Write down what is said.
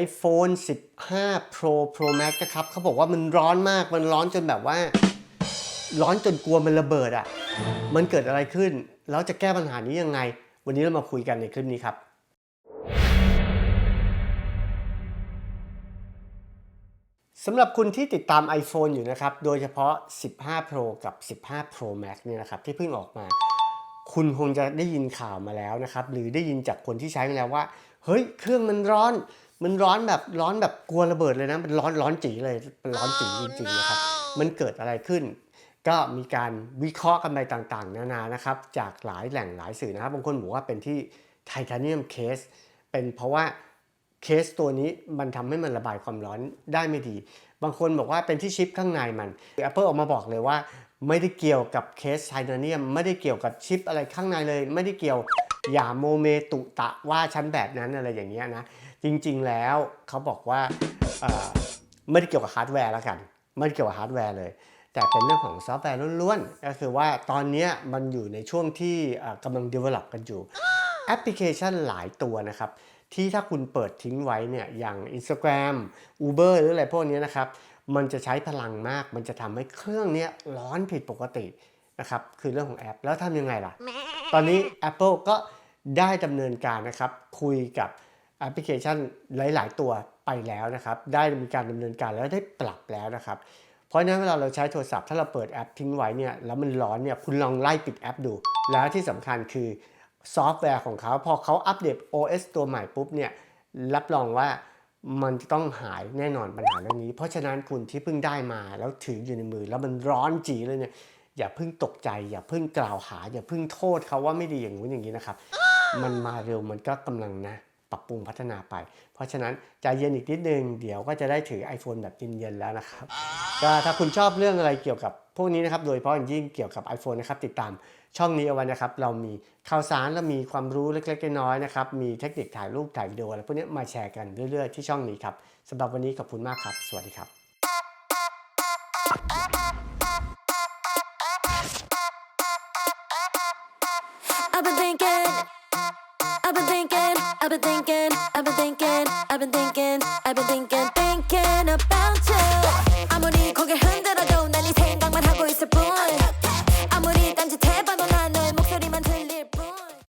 iPhone 15 Pro Pro Max นะครับเขาบอกว่ามันร้อนมากมันร้อนจนแบบว่า ร้อนจนกลัวมันระเบิดอะ่ะ มันเกิดอะไรขึ้น แล้วจะแก้ปัญหานี้ยังไง วันนี้เรามาคุยกันในคลิปนี้ครับ สำหรับคุณที่ติดตาม iPhone อยู่นะครับ โดยเฉพาะ 15 Pro กับ 15 Pro Max เนี่ยนะครับ ที่เพิ่งออกมา คุณคงจะได้ยินข่าวมาแล้วนะครับ หรือได้ยินจากคนที่ใช้มาแล้วว่า เฮ้ย เครื่องมันร้อน มันร้อนแบบร้อนแบบกลัวระเบิดเลยนะมันร้อนร้อนจีเลยมันร้อนจีจริงๆนะครับมันเกิดอะไรขึ้น ก็มีการวิเคราะห์กันไปต่างๆ นานานะครับ จากหลายแหล่งหลายสื่อนะครับบางคนบอกว่าเป็นที่ไทเทเนียมเคสเป็นเพราะว่าเคสตัวนี้มันทำให้มันระบายความร้อนได้ไม่ดี บางคนบอกว่าเป็นที่ชิปข้างในมัน Apple ออกมาบอกเลยว่า ไม่ได้เกี่ยวกับเคสไทเทเนียม ไม่ได้เกี่ยวกับชิปอะไรข้างในเลย ไม่ได้เกี่ยวอย่าโมเมตุตะว่าชั้นแบบนั้นอะไรอย่างเงี้ยนะ จริงๆแล้วเขาบอกว่าไม่ได้เกี่ยวกับฮาร์ดแวร์แล้วกัน ไม่ได้เกี่ยวกับฮาร์ดแวร์เลย แต่เป็นเรื่องของซอฟต์แวร์ล้วนๆ ก็คือว่าตอนนี้มันอยู่ในช่วงที่กำลัง develop กันอยู่ แอปพลิเคชันหลายตัวนะครับ ที่ถ้าคุณเปิดทิ้งไว้เนี่ยอย่าง Instagram Uber หรืออะไรพวกนี้นะครับ มันจะใช้พลังมาก มันจะทำให้เครื่องนี้ร้อนผิดปกตินะครับ คือเรื่องของแอป แล้วทำยังไงล่ะ ตอนนี้ Apple ก็ได้ดำเนินการนะครับคุยกับ แอปพลิเคชันหลาย ๆ ตัวไปแล้วนะครับ ได้มีการดำเนินการแล้วได้ปรับแล้วนะครับ เพราะฉะนั้นเวลาเราใช้โทรศัพท์ถ้าเราเปิดแอปทิ้งไว้เนี่ยแล้วมันร้อนเนี่ยคุณลองไล่ปิดแอปดู แล้วที่สำคัญคือซอฟต์แวร์ของเขาพอเขาอัปเดต OS ตัวใหม่ปุ๊บเนี่ยรับรองว่ามันจะต้องหายแน่นอนปัญหาเรื่องนี้ เพราะฉะนั้นคุณที่เพิ่งได้มาแล้วถืออยู่ในมือ แล้วมันร้อนจีเลยเนี่ยอย่าเพิ่งตกใจ อย่าเพิ่งกล่าวหา อย่าเพิ่งโทษเขาว่าไม่ดีอย่างนู้นอย่างนี้นะครับ มันมาเร็วมันก็กำลังนะ ปรับปรุงพัฒนาไป เพราะฉะนั้นใจเย็นอีกนิดนึง เดี๋ยวก็จะได้ถือ iPhone แบบเย็นๆแล้วนะครับ ก็ถ้าคุณชอบเรื่องอะไรเกี่ยวกับพวกนี้นะครับ โดยเฉพาะอย่างยิ่งเกี่ยวกับ iPhone นะครับ ติดตามช่องนี้เอาไว้นะครับ เรามีข่าวสารและมีความรู้เล็กๆน้อยๆนะครับ มีเทคนิคถ่ายรูปถ่ายวิดีโออะไรพวกนี้มาแชร์กันเรื่อยๆที่ช่องนี้ครับสำหรับวันนี้ขอบคุณมากครับ สวัสดีครับ been thinking, I've been thinking, I've been thinking, I've been thinking.